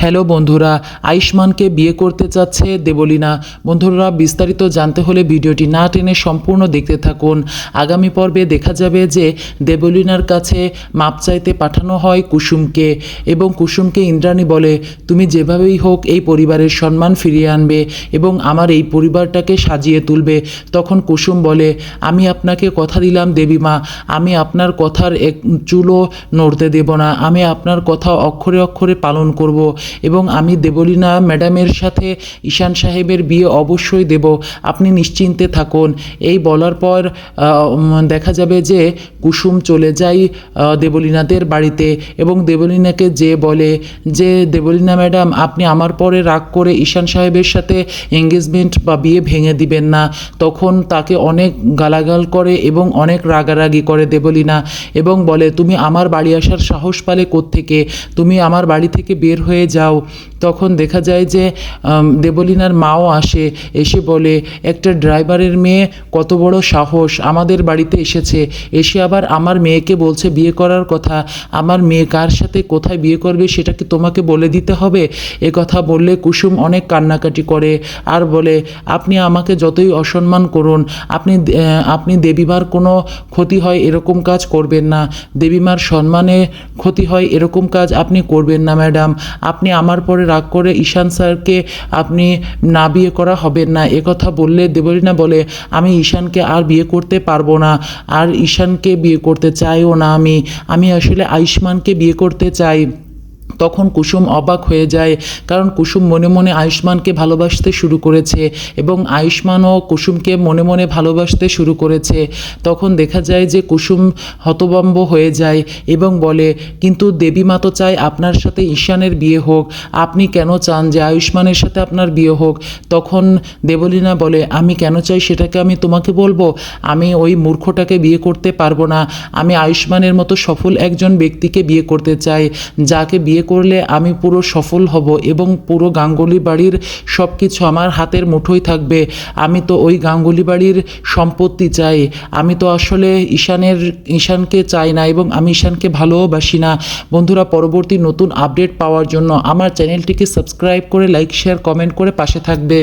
Hello বন্ধুরা, আয়ুষ্মানকে বিয়ে করতে চাচ্ছে দেবলীনা। বন্ধুরা, বিস্তারিত জানতে হলে ভিডিওটি না টেনে সম্পূর্ণ দেখতে থাকুন। আগামী পর্বে দেখা যাবে যে দেবলীনার কাছে মাপ চাইতে পাঠানো হয় কুসুমকে এবং কুসুমকে ইন্দ্রাণী বলে, তুমি যেভাবেই হোক এই পরিবারের সম্মান ফিরিয়ে আনবে এবং আমার এই পরিবারটাকে সাজিয়ে তুলবে। তখন কুসুম বলে, আমি আপনাকে কথা দিলাম দেবীমা আমি আপনার কথার এক চুলও নড়তে দেব না, আমি আপনার কথা অক্ষরে অক্ষরে পালন করব। এবং আমি দেবলীনা ম্যাডামের সাথে ঈশান সাহেবের বিয়ে অবশ্যই দেব। আপনি নিশ্চিন্তে থাকুন। এই বলার পর দেখা যাবে যে কুসুম চলে যায় দেবলীনাদের বাড়িতে এবং দেবলীনাকে যে বলে যে, দেবলীনা ম্যাডাম, আপনি আমার পরে রাগ করে ঈশান সাহেবের সাথে এঙ্গেজমেন্ট বা বিয়ে ভেঙে দিবেন না। তখন তাকে অনেক গালাগাল করে এবং অনেক রাগারাগি করে দেবলীনা এবং বলে, তুমি আমার বাড়ি আসার সাহস পালে থেকে তুমি আমার বাড়ি থেকে বের হয়ে যাও social তখন দেখা যায় যে দেবলীনার মাও আসে, এসে বলে, একটা ড্রাইভারের মেয়ে কত বড় সাহস, আমাদের বাড়িতে এসেছে। এসে আবার আমার মেয়েকে বলছে, বিয়ে করার কথা, আমার মেয়ে কার সাথে কোথায় বিয়ে করবে সেটা কি তোমাকে বলে দিতে হবে? এ কথা বললে কুসুম অনেক কান্নাকাটি করে, আর বলে, আপনি আমাকে যতই অসম্মান করুন, আপনি আপনি দেবীমার কোনো ক্ষতি হয় এরকম কাজ করবেন না। দেবীমার সম্মানে ক্ষতি হয় এরকম কাজ আপনি করবেন না, ম্যাডাম। আপনি আমার পরে রাগ করে ঈশান স্যারকে আপনি না বিয়ে করা হবে না। কথা বললে দেবলীনা বলে, আমি ঈশানকে আর বিয়ে করতে পারব না। আর ঈশানকে বিয়ে করতে চাইও না আমি। আমি আসলে আয়ুষ্মানকে বিয়ে করতে চাই। তখন কুসুম অবাক হয়ে যায়, কারণ কুসুম মনে মনে আয়ুষ্মানকে ভালোবাসতে শুরু করেছে এবং আয়ুষ্মানও কুসুমকে মনে মনে ভালোবাসতে শুরু করেছে। তখন দেখা যায় যে কুসুম হতবম্ব হয়ে যায় এবং বলে, কিন্তু দেবী মা তো চায় আপনার সাথে ঈশানের বিয়ে হোক, আপনি কেন চান যে আয়ুষ্মানের সাথে আপনার বিয়ে হোক? তখন দেবলীনা বলে, আমি কেন চাই সেটাকে আমি তোমাকে বলব? আমি ওই মূর্খটাকে বিয়ে করতে পারব না। আমি আয়ুষ্মানের মতো সফল একজন ব্যক্তিকে বিয়ে করতে চাই, যাকে বিয়ে করলে আমি পুরো সফল হব এবং পুরো গাঙ্গুলি বাড়ির সব কিছু আমার হাতের মুঠোই থাকবে। আমি তো ওই গাঙ্গুলি বাড়ির সম্পত্তি চাই। আমি তো আসলে ঈশানের, ঈশানকে চাই না এবং আমি ঈশানকে ভালোবাসি না। বন্ধুরা, পরবর্তী নতুন আপডেট পাওয়ার জন্য আমার চ্যানেলটিকে সাবস্ক্রাইব করে, লাইক, শেয়ার, কমেন্ট করে পাশে থাকবে।